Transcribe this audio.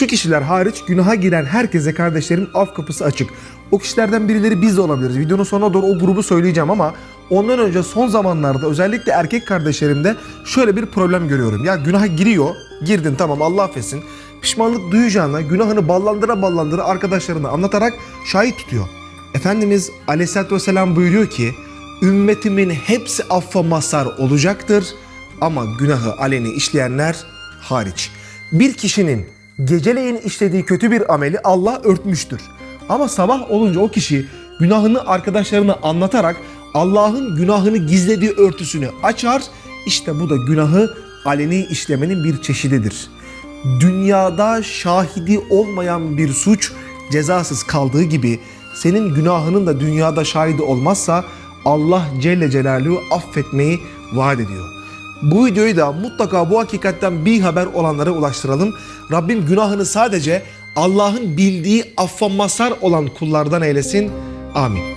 Şu kişiler hariç günaha giren herkese kardeşlerim af kapısı açık. O kişilerden birileri biz de olabiliriz. Videonun sonuna doğru o grubu söyleyeceğim ama ondan önce son zamanlarda özellikle erkek kardeşlerimde şöyle bir problem görüyorum. Ya günaha giriyor, girdin tamam Allah affetsin. Pişmanlık duyacağına günahını ballandıra ballandıra arkadaşlarına anlatarak şahit tutuyor. Efendimiz Aleyhisselatü Vesselam buyuruyor ki ümmetimin hepsi affa mazhar olacaktır ama günahı aleni işleyenler hariç. Bir kişinin geceleyin işlediği kötü bir ameli Allah örtmüştür. Ama sabah olunca o kişi günahını arkadaşlarına anlatarak Allah'ın günahını gizlediği örtüsünü açar. İşte bu da günahı aleni işlemenin bir çeşididir. Dünyada şahidi olmayan bir suç cezasız kaldığı gibi senin günahının da dünyada şahidi olmazsa Allah Celle Celaluhu affetmeyi vaat ediyor. Bu videoyu da mutlaka bu hakikatten bir haber olanlara ulaştıralım. Rabbim günahını sadece Allah'ın bildiği affa mazhar olan kullardan eylesin. Amin.